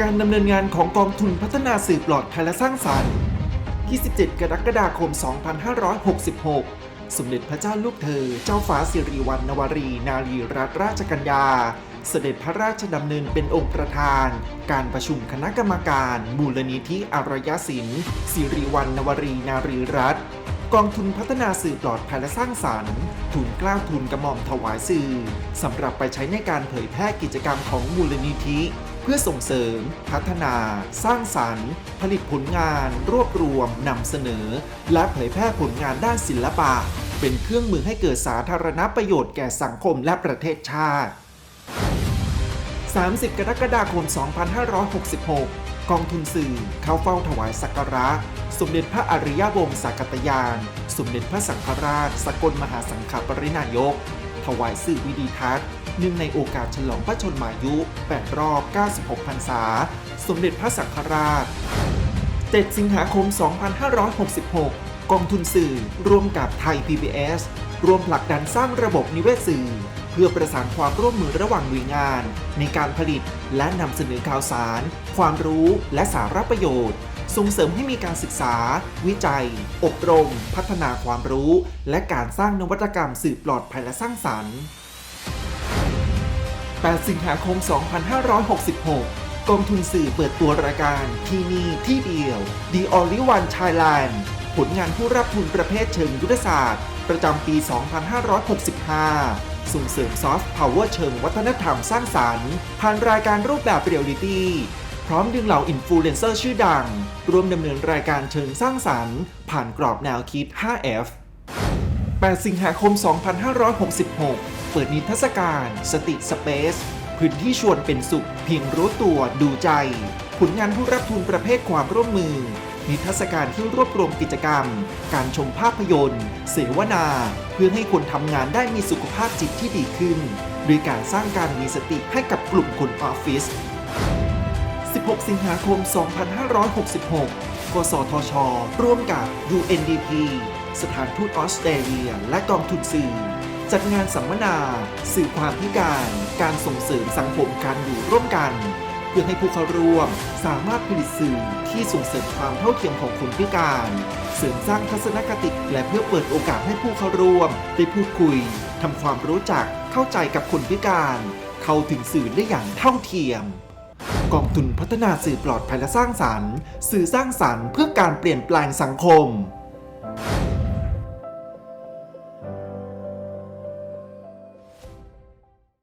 การดำเนินงานของกองทุนพัฒนาสื่อปลอดภัยและสร้างสรรค์ 27 กรกฎาคม 2566 สมเด็จพระเจ้าลูกเธอ เจ้าฟ้าสิริวัณณวรี นารีรัตนราชกัญญา เสด็จพระราชดำเนินเป็นองค์ประธาน การประชุมคณะกรรมการมูลนิธิอารยศิลป์สิริวัณณวรีนารีรัตน์กองทุนพัฒนาสื่อปลอดภัยและสร้างสรรค์ ทุนกล้าทุนกระหม่อมถวายสื่อสำหรับไปใช้ในการเผยแพร่กิจกรรมของมูลนิธิ เพื่อส่งเสริม พัฒนา สร้างสรรค์ ผลิตผลงาน รวบรวมนำเสนอ และเผยแพร่ผลงานด้านศิลปะ เป็นเครื่องมือให้เกิดสาธารณประโยชน์แก่สังคมและประเทศชาติ 30 กรกฎาคม 2566 กองทุนสื่อเข้าเฝ้าถวายสักการะ สมเด็จพระอริยวงศากตยาน สมเด็จพระสังฆราช สกลมหาสังฆปรินายก ถวายสื่อวิดีทัศน์ เนื่องในโอกาสฉลองพระชนมายุ 8 รอบ 96 พรรษา สมเด็จพระสังฆราช 7 สิงหาคม 2566 กองทุนสื่อ ร่วมกับไทย PBS ร่วมผลักดันสร้างระบบนิเวศสื่อ เพื่อประสานความร่วมมือระหว่างหน่วยงาน ในการผลิตและนำเสนอข่าวสาร ความรู้และสาระประโยชน์ส่งเสริมให้มีการศึกษา วิจัย อบรม พัฒนาความรู้ และการสร้างนวัตกรรมสื่อปลอดภัยและสร้างสรรค์ 8 สิงหาคม 2566 กองทุนสื่อเปิดตัวรายการที่นี่ที่เดียว The Only One Thailand ผลงานผู้รับทุนประเภทเชิงยุทธศาสตร์ ประจำปี 2565 ส่งเสริมซอฟต์พาวเวอร์เชิงวัฒนธรรมสร้างสรรค์ ผ่านรายการรูปแบบเรียลลิตี้พร้อมดึงเหล่าอินฟลูเอนเซอร์ชื่อดัง ร่วมดำเนินรายการเชิงสร้างสรรค์ ผ่านกรอบแนวคิด 5F 8 สิงหาคม 2566 เปิดนิทรรศการ สติสเปซพื้นที่ชวนเป็นสุข เพียงรู้ตัวดูใจ ผลงานผู้รับทุนประเภทความร่วมมือ นิทรรศการที่รวบรวมกิจกรรม การชมภาพยนตร์ เสวนา เพื่อให้คนทำงานได้มีสุขภาพจิตที่ดีขึ้นโดยการสร้างการมีสติให้กับกลุ่มคนออฟฟิศ 16 สิงหาคม 2566 กสทช ร่วมกับ UNDP สถานทูตออสเตรเลีย และกองทุนสื่อ จัดงานสัมมนา สื่อความพิการ การส่งเสริมสังคมการอยู่ร่วมกัน เพื่อให้ผู้เข้าร่วม สามารถผลิตสื่อที่ส่งเสริมความเท่าเทียมของคนพิการ เสริมสร้างทัศนคติ และเพื่อเปิดโอกาสให้ผู้เข้าร่วม ได้พูดคุยทำความรู้จักเข้าใจกับคนพิการ เข้าถึงสื่อได้อย่างเท่าเทียมกองทุนพัฒนาสื่อปลอดภัยและสร้างสรรค์ สื่อสร้างสรรค์เพื่อการเปลี่ยนแปลงสังคม